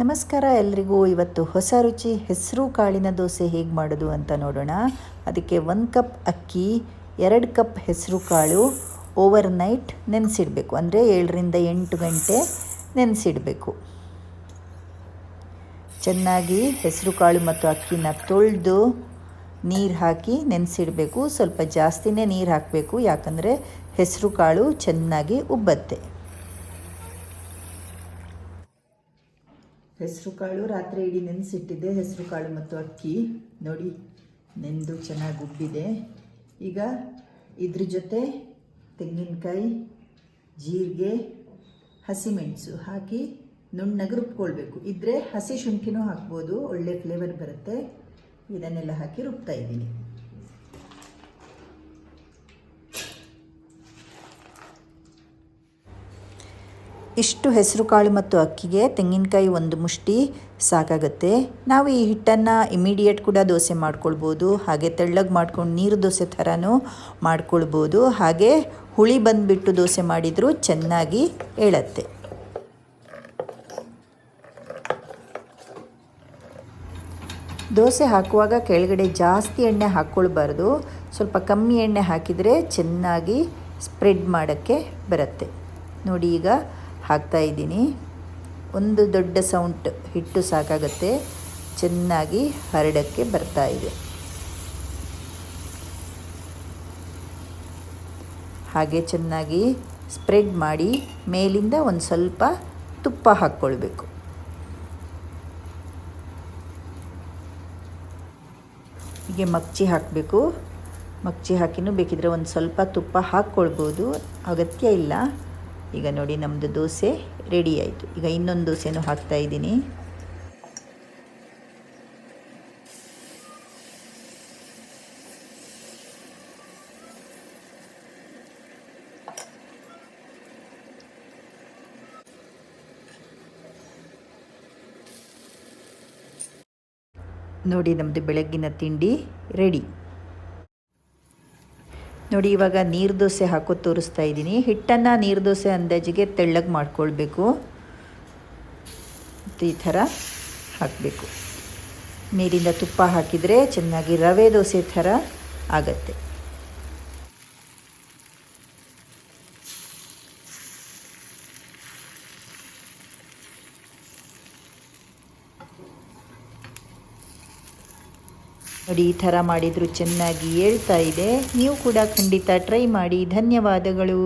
ನಮಸ್ಕಾರ ಎಲ್ರಿಗೂ. ಇವತ್ತು ಹೊಸ ರುಚಿ, ಹೆಸರು ಕಾಳಿನ ದೋಸೆ ಹೇಗೆ ಮಾಡೋದು ಅಂತ ನೋಡೋಣ. ಅದಕ್ಕೆ ಒಂದು ಕಪ್ ಅಕ್ಕಿ, ಎರಡು ಕಪ್ ಹೆಸರು ಕಾಳು, ಓವರ್ ನೈಟ್ ನೆನೆಸಿಡಬೇಕು. ಅಂದರೆ ಏಳರಿಂದ ಎಂಟು ಗಂಟೆ ನೆನೆಸಿಡಬೇಕು. ಚೆನ್ನಾಗಿ ಹೆಸರು ಕಾಳು ಮತ್ತು ಅಕ್ಕಿನ ತೊಳೆದು ನೀರು ಹಾಕಿ ನೆನೆಸಿಡಬೇಕು. ಸ್ವಲ್ಪ ಜಾಸ್ತಿನೇ ನೀರು ಹಾಕಬೇಕು. ಯಾಕಂದರೆ ಹೆಸರು ಕಾಳು ಚೆನ್ನಾಗಿ ಉಬ್ಬತ್ತೆ. ಹೆಸರು ಕಾಳು, ರಾತ್ರಿ ಇಡೀ ನೆನೆಸಿಟ್ಟಿದ್ದೆ, ಹೆಸರು ಕಾಳು ಮತ್ತು ಅಕ್ಕಿ. ನೋಡಿ, ನೆಂದು ಚೆನ್ನಾಗಿ ಉಬ್ಬಿದೆ. ಈಗ ಇದ್ರ ಜೊತೆ ತೆಂಗಿನಕಾಯಿ, ಜೀರಿಗೆ, ಹಸಿಮೆಣಸು ಹಾಕಿ ನುಣ್ಣಗೆ ರುಬ್ಕೊಳ್ಬೇಕು. ಇದ್ದರೆ ಹಸಿ ಶುಂಠಿನೂ ಹಾಕ್ಬೋದು, ಒಳ್ಳೆ ಫ್ಲೇವರ್ ಬರುತ್ತೆ. ಇದನ್ನೆಲ್ಲ ಹಾಕಿ ರುಬ್ತಾ ಇದ್ದೀನಿ. ಇಷ್ಟು ಹೆಸರು ಕಾಳು ಮತ್ತು ಅಕ್ಕಿಗೆ ತೆಂಗಿನಕಾಯಿ ಒಂದು ಮುಷ್ಟಿ ಸಾಕಾಗುತ್ತೆ. ನಾವು ಈ ಹಿಟ್ಟನ್ನು ಇಮಿಡಿಯೇಟ್ ಕೂಡ ದೋಸೆ ಮಾಡ್ಕೊಳ್ಬೋದು, ಹಾಗೆ ತೆಳ್ಳಗೆ ಮಾಡ್ಕೊಂಡು ನೀರು ದೋಸೆ ಥರನೂ ಮಾಡ್ಕೊಳ್ಬೋದು. ಹಾಗೆ ಹುಳಿ ಬಂದುಬಿಟ್ಟು ದೋಸೆ ಮಾಡಿದರೂ ಚೆನ್ನಾಗಿ ಏಳತ್ತೆ. ದೋಸೆ ಹಾಕುವಾಗ ಕೆಳಗಡೆ ಜಾಸ್ತಿ ಎಣ್ಣೆ ಹಾಕ್ಕೊಳ್ಬಾರ್ದು. ಸ್ವಲ್ಪ ಕಮ್ಮಿ ಎಣ್ಣೆ ಹಾಕಿದರೆ ಚೆನ್ನಾಗಿ ಸ್ಪ್ರೆಡ್ ಮಾಡೋಕ್ಕೆ ಬರುತ್ತೆ. ನೋಡಿ ಈಗ ಹಾಕ್ತಾ ಇದ್ದೀನಿ. ಒಂದು ದೊಡ್ಡ ಸೌಂಟ್ ಹಿಟ್ಟು ಸಾಕಾಗತ್ತೆ. ಚೆನ್ನಾಗಿ ಹರಡಕ್ಕೆ ಬರ್ತಾ ಇದೆ. ಹಾಗೆ ಚೆನ್ನಾಗಿ ಸ್ಪ್ರೆಡ್ ಮಾಡಿ ಮೇಲಿಂದ ಒಂದು ಸ್ವಲ್ಪ ತುಪ್ಪ ಹಾಕ್ಕೊಳ್ಬೇಕು. ಹೀಗೆ ಮಗ್ಚಿ ಹಾಕಬೇಕು. ಮಗ್ಚಿ ಹಾಕಿನೂ ಬೇಕಿದ್ರೆ ಒಂದು ಸ್ವಲ್ಪ ತುಪ್ಪ ಹಾಕ್ಕೊಳ್ಬೋದು. ಅಗತ್ಯ ಇಲ್ಲ. ಈಗ ನೋಡಿ ನಮ್ಮದು ದೋಸೆ ರೆಡಿ ಆಯಿತು. ಈಗ ಇನ್ನೊಂದು ದೋಸೆನೂ ಹಾಕ್ತಾ ಇದ್ದೀನಿ. ನೋಡಿ ನಮ್ಮದು ಬೆಳಗ್ಗಿನ ತಿಂಡಿ ರೆಡಿ ನೋಡಿ, ಇವಾಗ ನೀರು ದೋಸೆ ಹಾಕೋದು ತೋರಿಸ್ತಾ ಇದ್ದೀನಿ. ಹಿಟ್ಟನ್ನು ನೀರು ದೋಸೆ ಅಂದಾಜಿಗೆ ತೆಳ್ಳಗೆ ಮಾಡ್ಕೊಳ್ಬೇಕು. ಮತ್ತು ಈ ಥರ ಹಾಕಬೇಕು. ನೀರಿಂದ ತುಪ್ಪ ಹಾಕಿದರೆ ಚೆನ್ನಾಗಿ ರವೆ ದೋಸೆ ಥರ ಆಗತ್ತೆ. ನೋಡಿ ಈ ಥರ ಮಾಡಿದರೂ ಚೆನ್ನಾಗಿ ಹೇಳ್ತಾ ಇದೆ. ನೀವು ಕೂಡ ಖಂಡಿತ ಟ್ರೈ ಮಾಡಿ. ಧನ್ಯವಾದಗಳು.